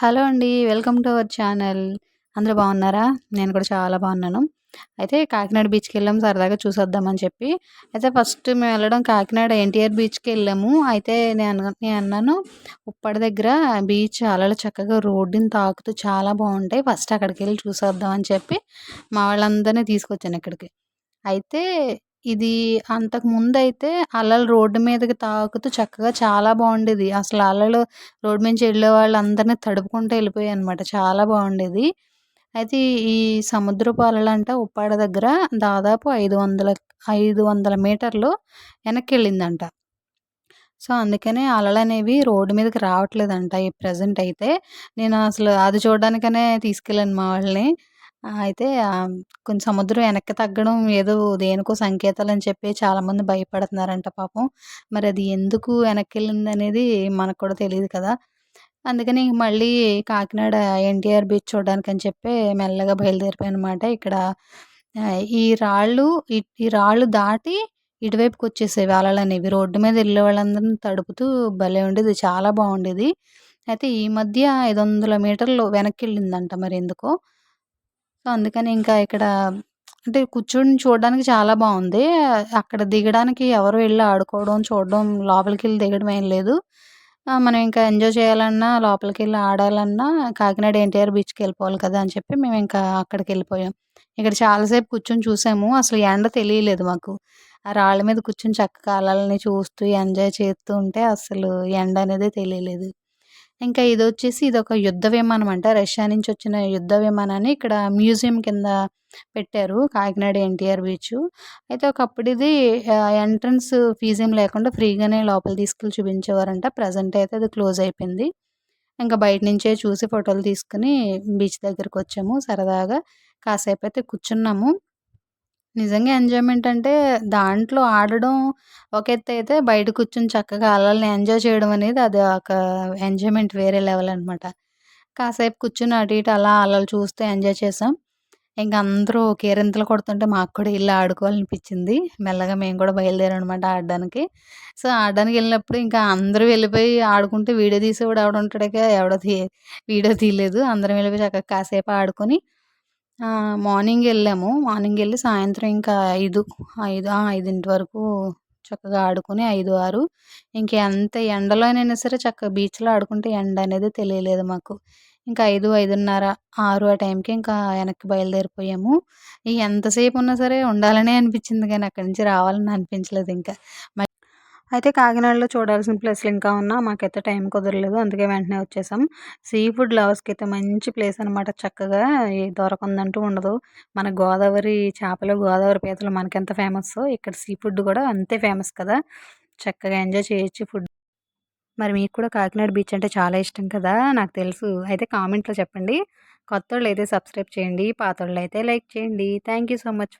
Hello అండి. Welcome to our channel. అందరూ బాగున్నారా? నేను కూడా చాలా బాగున్నాను. అయితే కాకినాడ బీచ్కి వెళ్ళాము సరదాగా చూసొద్దామని చెప్పి. అయితే ఫస్ట్ మేము వెళ్ళడం కాకినాడ ఎన్టీఆర్ బీచ్కి వెళ్ళాము అయితే నేను నేను అన్నాను ఉప్పాడ దగ్గర బీచ్ అలలు చక్కగా రోడ్డుని తాకుతూ చాలా బాగుంటాయి. ఫస్ట్ అక్కడికి వెళ్ళి అని చెప్పి మా వాళ్ళందరినీ తీసుకొచ్చాను ఇక్కడికి. అయితే ఇది అంతకు ముందైతే అలలు రోడ్డు మీదకి తాకుతూ చక్కగా చాలా బాగుండేది. అసలు అలలు రోడ్డు మీద వెళ్ళే వాళ్ళందరిని తడుపుకుంటూ వెళ్ళిపోయాయి అనమాట చాలా బాగుండేది. అయితే ఈ సముద్రపు అలలు అంటే ఉప్పాడ దగ్గర దాదాపు 500, 500 మీటర్లు వెనక్కి వెళ్ళిందంట సో, అందుకనే అలలు అనేవి రోడ్డు మీదకి రావట్లేదంట ఈ ప్రజెంట్ అయితే. నేను అసలు అది చూడడానికనే తీసుకెళ్ళాను మా వాళ్ళని. అయితే కొంచెం సముద్రం వెనక్కి తగ్గడం ఏదో దేనికో సంకేతాలు అని చెప్పి చాలామంది భయపడుతున్నారంట పాపం. మరి అది ఎందుకు వెనక్కి వెళ్ళిందనేది మనకు కూడా తెలియదు కదా! అందుకని మళ్ళీ కాకినాడ ఎన్టీఆర్ బీచ్ చూడడానికి అని చెప్పి మెల్లగా బయలుదేరిపోయానమాట. ఇక్కడ ఈ రాళ్ళు ఈ రాళ్ళు దాటి ఇటువైపుకొచ్చేసేవి అనేవి రోడ్డు మీద వెళ్ళే వాళ్ళందరిని తడుపుతూ భలే ఉండేది. చాలా బాగుండేది. అయితే ఈ మధ్య 500 మీటర్లు వెనక్కి వెళ్ళిందంట మరి ఎందుకో సో, అందుకని ఇంకా ఇక్కడ అంటే కూర్చొని చూడడానికి చాలా బాగుంది. అక్కడ దిగడానికి ఎవరు వెళ్ళి ఆడుకోవడం, చూడడం లోపలికి వెళ్ళి దిగడం ఏం లేదు. మనం ఇంకా ఎంజాయ్ చేయాలన్నా, లోపలికి వెళ్ళి ఆడాలన్నా కాకినాడ ఎన్టీఆర్ బీచ్కి వెళ్ళిపోవాలి కదా! అని చెప్పి మేము ఇంకా అక్కడికి వెళ్ళిపోయాం ఇక్కడ చాలాసేపు కూర్చొని చూసాము. అసలు ఎండ తెలియలేదు మాకు. ఆ రాళ్ళ మీద కూర్చొని చక్కగా కాలాలని చూస్తూ ఎంజాయ్ చేస్తూ ఉంటే అసలు ఎండ అనేది తెలియలేదు. ఇంకా ఇది వచ్చేసి ఇది ఒక యుద్ధ విమానం అంట. రష్యా నుంచి వచ్చిన యుద్ధ విమానాన్ని ఇక్కడ మ్యూజియం కింద పెట్టారు. కాకినాడ ఎన్టీఆర్ బీచ్ అయితే ఒకప్పుడు ఇది ఎంట్రన్స్ ఫీజేం లేకుండా ఫ్రీగానే లోపల తీసుకెళ్ళి చూపించేవారంట. ప్రజెంట్ అయితే అది క్లోజ్ అయిపోయింది. ఇంకా బయట నుంచే చూసి ఫోటోలు తీసుకొని బీచ్ దగ్గరికి వచ్చాము సరదాగా కాసేపు అయితే కూర్చున్నాము. నిజంగా ఎంజాయ్‌మెంట్ అంటే దాంట్లో ఆడడం ఒక ఎత్తయితే బయట కూర్చొని చక్కగా అలల్ని ఎంజాయ్ చేయడం అనేది అది ఒక ఎంజాయ్‌మెంట్ వేరే లెవెల్ అనమాట. కాసేపు కూర్చొని అటు ఇటు అలా అలలు చూస్తూ ఎంజాయ్ చేసాం. ఇంక అందరూ కేరింతలు కొడుతుంటే మాకు కూడా ఎళ్ళి ఆడుకోవాలనిపించింది. మెల్లగా మేము కూడా బయలుదేరామనమాట ఆడడానికి. సో, ఆడడానికి వెళ్ళినప్పుడు ఇంకా అందరూ వెళ్ళిపోయి ఆడుకుంటే వీడియో తీసేవాడు ఎవడుంటాడుగా ఎవడో తీ వీడియో తీయలేదు. అందరం వెళ్ళిపోయి చక్కగా కాసేపు ఆడుకొని మార్నింగ్ వెళ్ళాము మార్నింగ్ వెళ్ళి సాయంత్రం ఇంకా ఐదు ఐదు ఐదింటి వరకు చక్కగా ఆడుకుని ఐదు ఆరు ఇంక ఎంత ఎండలోనైనా సరే చక్కగా బీచ్‌లో ఆడుకుంటే ఎండ అనేది తెలియలేదు మాకు. ఇంకా 5, 5:30, 6 ఆ టైంకి ఇంకా వెనక్కి బయలుదేరిపోయాము. ఎంతసేపు ఉన్నా సరే ఉండాలనే అనిపించింది కానీ అక్కడి నుంచి రావాలని అనిపించలేదు ఇంకా. అయితే కాకినాడలో చూడాల్సిన ప్లేస్‌లు ఇంకా ఉన్నా మాకైతే టైం కుదరలేదు. అందుకే వెంటనే వచ్చేసాం. సీ ఫుడ్ లవర్స్కి అయితే మంచి ప్లేస్ అనమాట. చక్కగా దొరకందంటూ ఉండదు. మన గోదావరి చేపలు, గోదావరి పీతలు మనకెంత ఫేమస్ ఇక్కడ సీ ఫుడ్ కూడా అంతే ఫేమస్ కదా! చక్కగా ఎంజాయ్ చేయొచ్చు ఫుడ్ మరి మీకు కూడా కాకినాడ బీచ్ అంటే చాలా ఇష్టం కదా! నాకు తెలుసు. అయితే కామెంట్‌లో చెప్పండి. కొత్తోళ్ళైతే సబ్స్క్రైబ్ చేయండి. పాతోళ్ళైతే లైక్ చేయండి. Thank you so much for